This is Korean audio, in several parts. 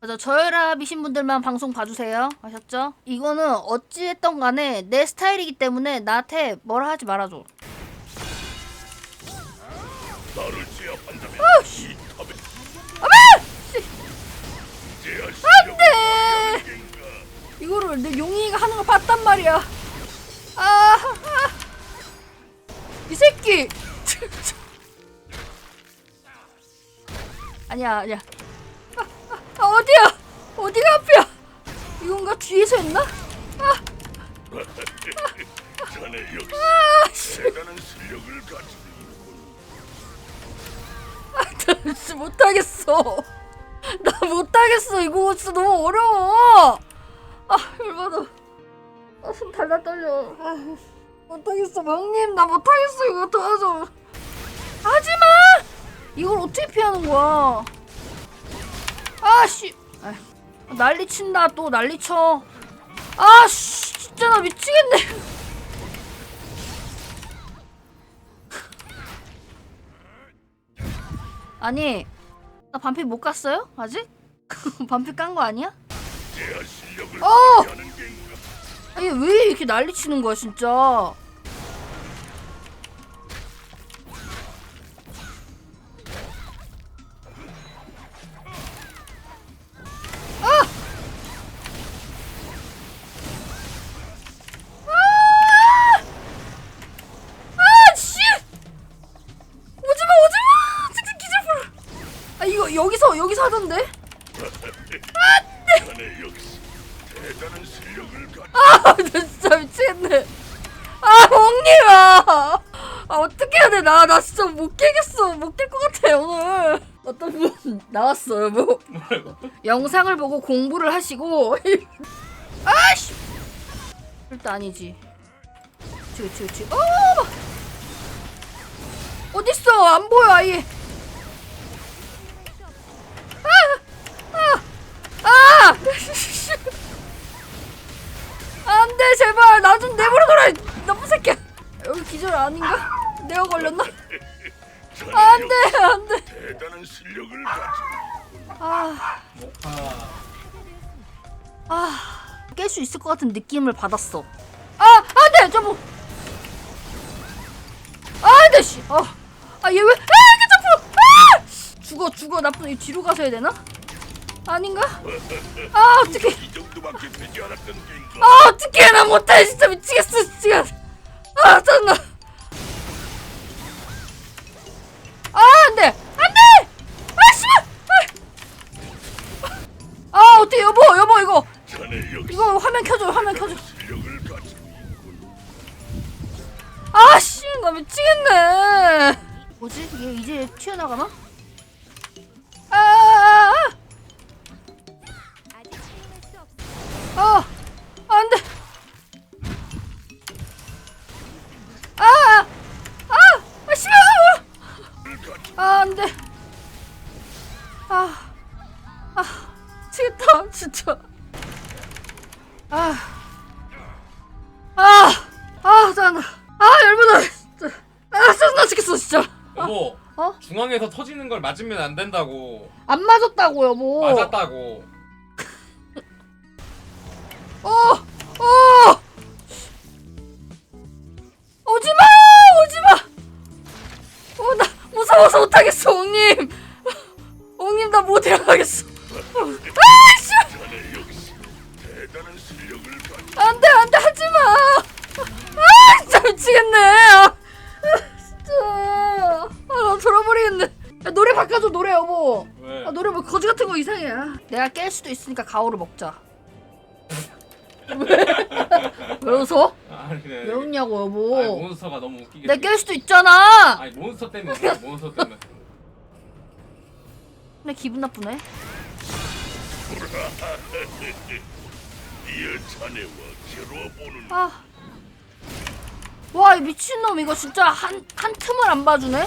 맞아 저혈압이신 분들만 방송 봐주세요. 아셨죠? 이거는 어찌했던 간에 내 스타일이기 때문에 나한테 뭐라 하지 말아줘. 나를 제압한다면 발휘하는 겐가 이거를 내 용이가 하는 걸 봤단 말이야. 아, 아. 이 새끼! 아니야 아니야 어디야 어디가 앞이야 이건가 뒤에서 했나? 자네 역시 아, 씨. 대단한 실력을 가지고 나 진짜 못하겠어. 나 못하겠어. 이거 진짜 너무 어려워. 아, 열받아. 아, 손 달달 떨려. 아, 못하겠어. 왕님, 나 못하겠어. 이거 도와줘. 하지 마! 이걸 어떻게 피하는 거야? 아, 씨. 아, 난리 친다. 또 난리 쳐. 아, 씨. 진짜 나 미치겠네. 아니, 나 반피 못 갔어요? 아직? 반피 깐 거 아니야? 어! 아니 왜 이렇게 난리 치는 거야 진짜 아, 나 진짜 미치겠네. 아, 멍님아. 아, 어떻게 해야 돼? 나, 나 진짜 못 깨겠어. 못 깰 것 같아, 오늘. 어떤 분 나왔어요, 뭐. 영상을 보고 공부를 하시고. 아씨! 절대 아니지. 그치, 그치, 그치. 어! 막. 어딨어? 안 보여, 아예. 안 돼, 제발. 나 좀 내버려 둬라. 이 나쁜 새끼야. 여기 기절 아닌가? 내가 걸렸나? 자네 안 역시 돼, 안 돼. 대단한 실력을 가지고 아, 모카 아. 깰 수 있을 것 같은 느낌을 받았어. 아, 안 돼, 저거. 아, 안 돼, 씨. 어. 아, 얘 왜? 아, 이게 점프! 아! 죽어, 죽어. 나쁜 이 뒤로 가서 해야 되나? 아닌가? 아, 어떡해. 이 정도밖에 되지 않았던 겐가? 아 어떡해. 나 못해. 진짜 미치겠어 진짜. 아 짜증나 아 안돼. 안돼! 아 씨발! 아! 아 어떻게 여보 여보 이거. 자네 역시 이거 화면 켜줘 화면 켜줘. 실력을 가지고 있군 아씨 나 미치겠네. 뭐지? 얘 이제 튀어나가나 아, 안 돼. 아, 아, 미치겠다, 진짜. 아, 아, 아, 짜증나. 아, 열받아. 진짜. 아, 짜증나 죽겠어, 진짜. 여보 어? 중앙에서 터지는 걸 맞으면 안 된다고 안 맞았다고요, 뭐. 맞았다고 어, 어. 무서워서 못하겠어, 옹님. 옹님 나 못 일어나겠어. 아, 씨. 자네 역시 대단한 실력을 가지고 안돼, 안돼, 하지 마. 아, 진짜 미치겠네. 아, 진짜. 아, 나 돌아버리겠네. 야, 노래 바꿔줘, 노래 여보. 왜? 아, 노래 뭐 거지 같은 거 이상해. 아. 내가 깰 수도 있으니까 가오를 먹자. 왜? 왜 웃어? 아니 그래 왜 웃냐고 아니, 여보. 몬스터가 너무 웃기게 내. 깰 수도 있잖아. 아니 몬스터 때문에 그래, 몬스터 때문에 근데 기분 나쁘네. 이어 자네와 겨뤄보는 아. 와, 이 미친놈 이거 진짜 한, 한 틈을 안 봐주네?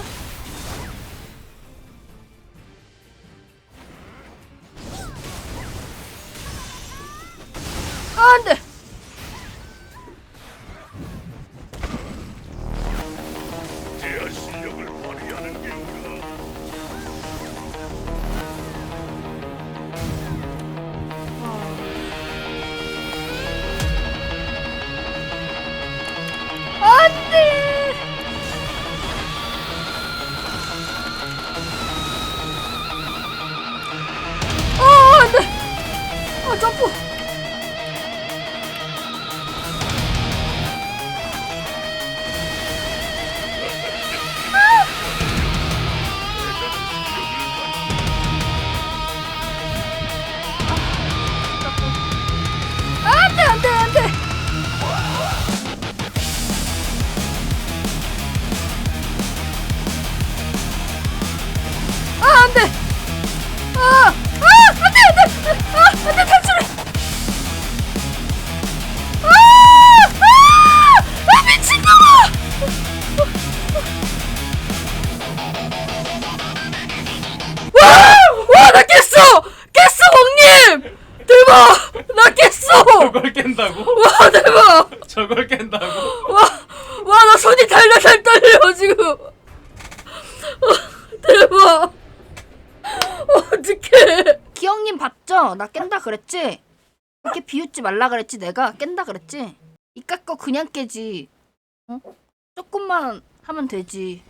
아점 대박! 나 깼어! 저걸 깬다고? 와, 대박! 저걸 깬다고? 와, 와, 나 손이 달달달 떨려, 지금! 어, 대박! 어떡해. 기영님 봤죠? 나 깬다 그랬지? 이렇게 비웃지 말라 그랬지, 내가? 깬다 그랬지? 이깟 거 그냥 깨지. 어? 조금만 하면 되지.